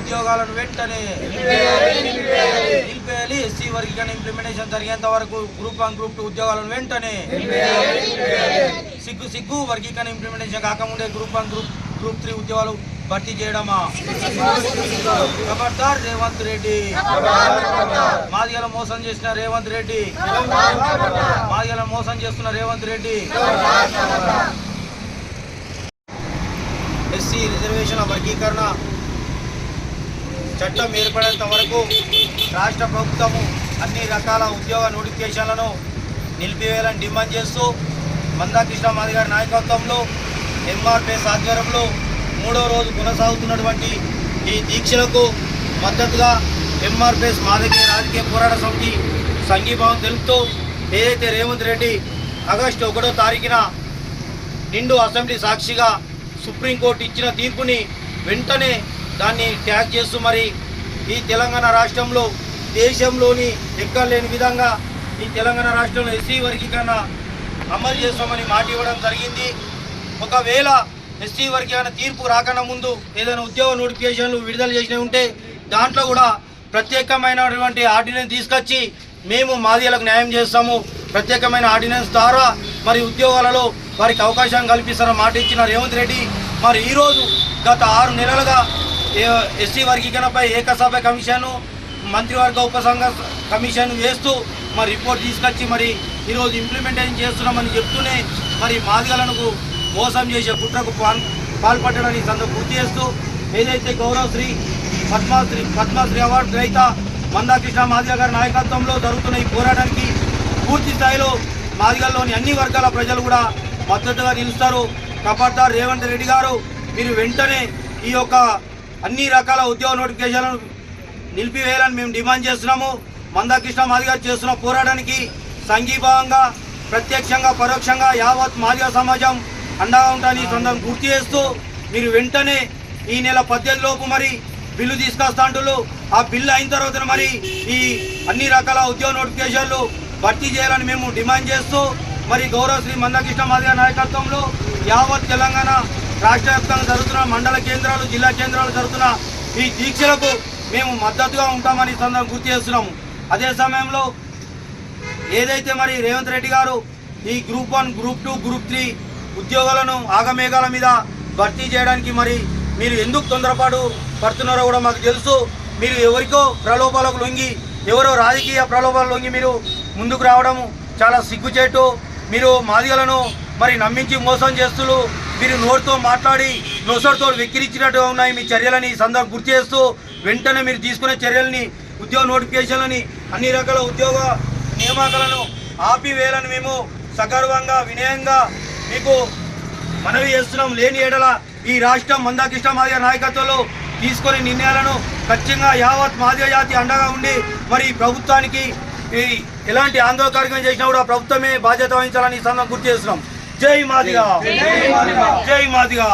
ఉద్యోగాలను వెంటనే నిలిపేయాలి. ఎస్సీ వర్గీకరణ ఇంప్లిమెంటేషన్ జరిగేంత వరకు గ్రూప్ వన్ గ్రూప్ టూ ఉద్యోగాలను వెంటనే సిగ్గు సిగ్గు వర్గీకరణ ఇంప్లిమెంటేషన్ కాకముందే group one group group three ఉద్యోగాలు భర్తీ చేయడమా? ఖబర్దార్ రేవంత్ రెడ్డి. మాదిగల మోసం చేసిన రేవంత్ రెడ్డి. మాదిగల మోసం చేస్తున్న రేవంత్ రెడ్డి. ఎస్సీ రిజర్వేషన్ల వర్గీకరణ చట్టం ఏర్పడేంత వరకు రాష్ట్ర ప్రభుత్వము అన్ని రకాల ఉద్యోగ నోటిఫికేషన్లను నిలిపివేయాలని డిమాండ్ చేస్తూ మందాకృష్ణ మాది గారి నాయకత్వంలో ఎంఆర్పిఎస్ ఆధ్వర్యంలో మూడో రోజు కొనసాగుతున్నటువంటి ఈ దీక్షలకు మద్దతుగా ఎంఆర్పిఎస్ మాదిగే రాజకీయ పోరాట సమితి సంఘీభావం తెలుపుతూ ఏదైతే రేవంత్ రెడ్డి ఆగస్టు ఒకటో తారీఖున నిండు అసెంబ్లీ సాక్షిగా సుప్రీంకోర్టు ఇచ్చిన తీర్పుని వెంటనే దాన్ని ట్యాగ్ చేస్తూ మరి ఈ తెలంగాణ రాష్ట్రంలో దేశంలోని ఎక్కలేని విధంగా ఈ తెలంగాణ రాష్ట్రంలో ఎస్సీ వర్గీకరణ అమలు చేస్తామని మాట ఇవ్వడం జరిగింది. ఒకవేళ ఎస్సీ వర్గీకరణ తీర్పు రాకన్నా ముందు ఏదైనా ఉద్యోగ నోటిఫికేషన్లు విడుదల చేసినవి ఉంటే దాంట్లో కూడా ప్రత్యేకమైనటువంటి ఆర్డినెన్స్ తీసుకొచ్చి మేము మాదిలకు న్యాయం చేస్తాము. ప్రత్యేకమైన ఆర్డినెన్స్ ద్వారా మరి ఉద్యోగాలలో వారికి అవకాశం కల్పిస్తారని మాట ఇచ్చిన రేవంత్ రెడ్డి. మరి ఈరోజు గత ఆరు నెలలుగా ఏ- ఎస్సీ వర్గీకరణపై ఏకసభ కమిషన్ మంత్రివర్గ ఉపసంఘ కమిషన్ వేస్తూ మరి రిపోర్ట్ తీసుకొచ్చి మరి ఈరోజు ఇంప్లిమెంటేషన్ చేస్తున్నామని చెప్తూనే మరి మాదిగలను మోసం చేసే కుట్రకు పాల్ పాల్పట్టడానికి సందర్భం గుర్తు చేస్తూ ఏదైతే గౌరవశ్రీ పద్మశ్రీ పద్మశ్రీ అవార్డు గ్రహీత మందాకృష్ణ మాదిగ గారి నాయకత్వంలో జరుగుతున్న ఈ పోరాటానికి పూర్తి స్థాయిలో మాదిగల్లోని అన్ని వర్గాల ప్రజలు కూడా మద్దతుగా నిలుస్తారు. కబర్దార్ రేవంత్ రెడ్డి గారు మీరు వెంటనే ఈ యొక్క అన్ని రకాల ఉద్యోగ నోటిఫికేషన్లను నిలిపివేయాలని మేము డిమాండ్ చేస్తున్నాము. మందాకృష్ణ మాదిగారు చేస్తున్న పోరాటానికి సంఘీభావంగా ప్రత్యక్షంగా పరోక్షంగా యావత్ మాదిగ సమాజం అండగా ఉంటాని సందర్భం గుర్తు చేస్తూ మీరు వెంటనే ఈ నెల పద్దెనిమిది లోపు మరి బిల్లు తీసుకొస్తా ఆ బిల్లు అయిన తర్వాత మరి ఈ అన్ని రకాల ఉద్యోగ నోటిఫికేషన్లు భర్తీ చేయాలని మేము డిమాండ్ చేస్తూ మరి గౌరవ శ్రీ మందకృష్ణ మాదిగ నాయకత్వంలో యావత్ తెలంగాణ రాష్ట్ర వ్యాప్తంగా జరుగుతున్న మండల కేంద్రాలు జిల్లా కేంద్రాలు జరుగుతున్న ఈ దీక్షలకు మేము మద్దతుగా ఉంటామని సందర్భం గుర్తు చేస్తున్నాము. అదే సమయంలో ఏదైతే మరి రేవంత్ రెడ్డి గారు ఈ group one group two group three ఉద్యోగాలను ఆగమేఘాల మీద భర్తీ చేయడానికి మరి మీరు ఎందుకు తొందరపాటు పడుతున్నారో కూడా మాకు తెలుసు. మీరు ఎవరికో ప్రలోభాలకు లొంగి ఎవరో రాజకీయ ప్రలోభాలు లొంగి మీరు ముందుకు రావడం చాలా సిగ్గుచేటు. మీరు మాదిగలను మరి నమ్మించి మోసం చేస్తున్నారు మీరు నోరుతో మాట్లాడి నొసటితో వెక్కిరించినట్టు ఉన్నాయి మీ చర్యలని సందర్భం గుర్తు చేస్తూ వెంటనే మీరు తీసుకునే చర్యలని ఉద్యోగ నోటిఫికేషన్లని అన్ని రకాల ఉద్యోగ నియామకాలను ఆపివేయాలని మేము సగర్వంగా వినయంగా మీకు మనవి చేస్తున్నాం. లేని ఎడల ఈ రాష్ట్రం మందాకృష్ణ మాదిగ నాయకత్వంలో తీసుకొని నిర్ణయాలను ఖచ్చితంగా యావత్ మాదిగ జాతి అండగా ఉండి మరి ప్రభుత్వానికి ఎలాంటి ఆందోళన కార్యక్రమం చేసినా కూడా ప్రభుత్వమే బాధ్యత వహించాలని ఈ సందర్భం గుర్తు చేస్తున్నాం. జై మాదిగా. జై మాదిగా.